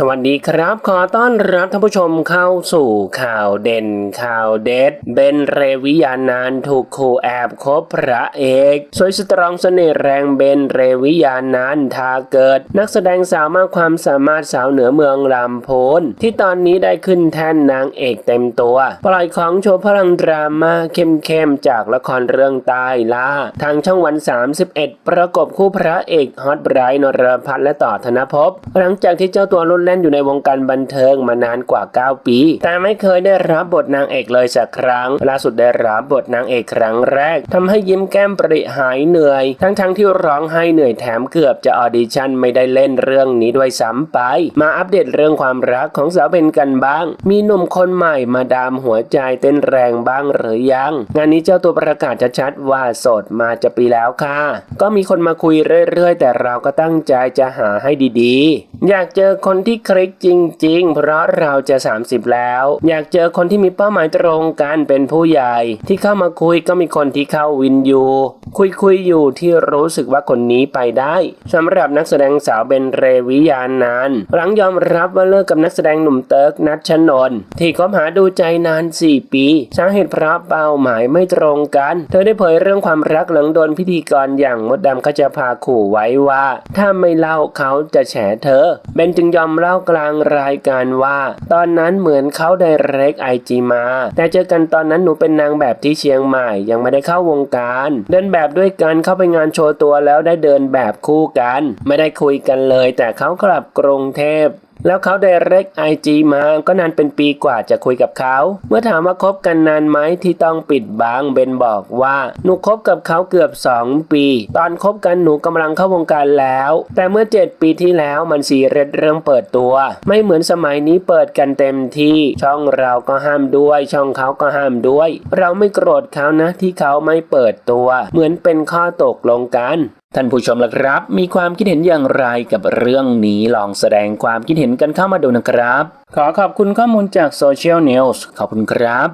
สวัสดีครับ ขอต้อนรับท่านผู้ชมเข้าสู่ข่าวเด่นข่าวเด็ด เบนเรวิยานานถูกขู่แอบคบพระเอก สวยสตรองเสน่ห์แรงเบนเรวิยานานทาเกิด นักแสดงสาวมากความสามารถสาวเหนือเมืองลำโพนที่ตอนนี้ได้ขึ้นแท่นนางเอกเต็มตัว ปล่อยของโชว์พลังดราม่าเข้มๆจากละครเรื่องใต้ล่า ทางช่องวัน 31 ประกบคู่พระเอกฮอตไบรท์นรพัฒน์และต่อธนภพหลังจากที่เจ้าตัวรุ่นเล่นอยู่ในวงการบันเทิงมานานกว่า 9 ปี แต่ไม่เคยได้รับบทนางเอกเลยสักครั้ง ล่าสุดได้รับบทนางเอกครั้งแรกทำให้ยิ้มแก้มปริหายเหนื่อย ทั้งๆที่ร้องไห้เหนื่อยแถมเกือบจะออดิชั่นไม่ได้เล่นเรื่องนี้ด้วยซ้ำไป มาอัปเดตเรื่องความรักของสาวเบนกันบ้าง มีหนุ่มคนใหม่มาดามหัวใจเต้นแรงบ้างหรือยัง งานนี้เจ้าตัวประกาศชัดๆว่าโสดมาจะปีแล้วค่ะ ก็มีคนมาคุยเรื่อยๆ แต่เราก็ตั้งใจจะหาให้ดีๆ อยากเจอคนที่คลิกจริง ๆ เพราะเราจะ 30 แล้ว อยากเจอคนที่มีเป้าหมายตรงกันเป็นผู้ใหญ่ ที่เข้ามาคุยก็มีคนที่เข้าวินยู คุยคุยอยู่ที่รู้สึกว่าคนนี้ไปได้สำหรับนักแสดงสาวเบนเรวิยานาน หลังยอมรับว่าเลิกกับนักแสดงหนุ่มเติร์กนัชชนนที่คบหาดูใจนาน 4 ปีสาเหตุเพราะเป้าหมายไม่ตรงกัน เธอได้เผยเรื่องความรักหลังโดนพิธีกรอย่างมดดำขจพาขู่ไว้ว่า ถ้าไม่เล่าเขาจะแฉเธอเบนจึงยอมเล่ากลางรายการว่า ตอนนั้นเหมือนเขาได้เรกไอจีมา แต่เจอกันตอนนั้นหนูเป็นนางแบบที่เชียงใหม่ ยังไม่ได้เข้าวงการ เดินแบบด้วยกันเข้าไปงานโชว์ตัวแล้วได้เดินแบบคู่กัน ไม่ได้คุยกันเลย แต่เขากลับกรุงเทพ แล้วเขาได้เรกไอจีมาก็นานเป็นปีกว่าจะคุยกับเขา เมื่อถามว่าคบกันนานไหมที่ต้องปิดบังเบนบอกว่าหนูคบกับเขาเกือบ 2 ปี ตอนคบกันหนูกำลังเข้าวงการแล้ว แต่เมื่อ 7 ปีที่แล้วมันสีเรดเริ่มเปิดตัว ไม่เหมือนสมัยนี้เปิดกันเต็มที่ช่องเราก็ห้ามด้วย ช่องเขาก็ห้ามด้วย เราไม่โกรธเขานะที่เขาไม่เปิดตัว เหมือนเป็นข้อตกลงกัน ท่านผู้ชมล่ะครับ มีความคิดเห็นอย่างไรกับเรื่องนี้ลองแสดงความคิดเห็นกันเข้ามาดูนะครับ ขอขอบคุณข้อมูลจากโซเชียล n น w s ขอบคุณครับ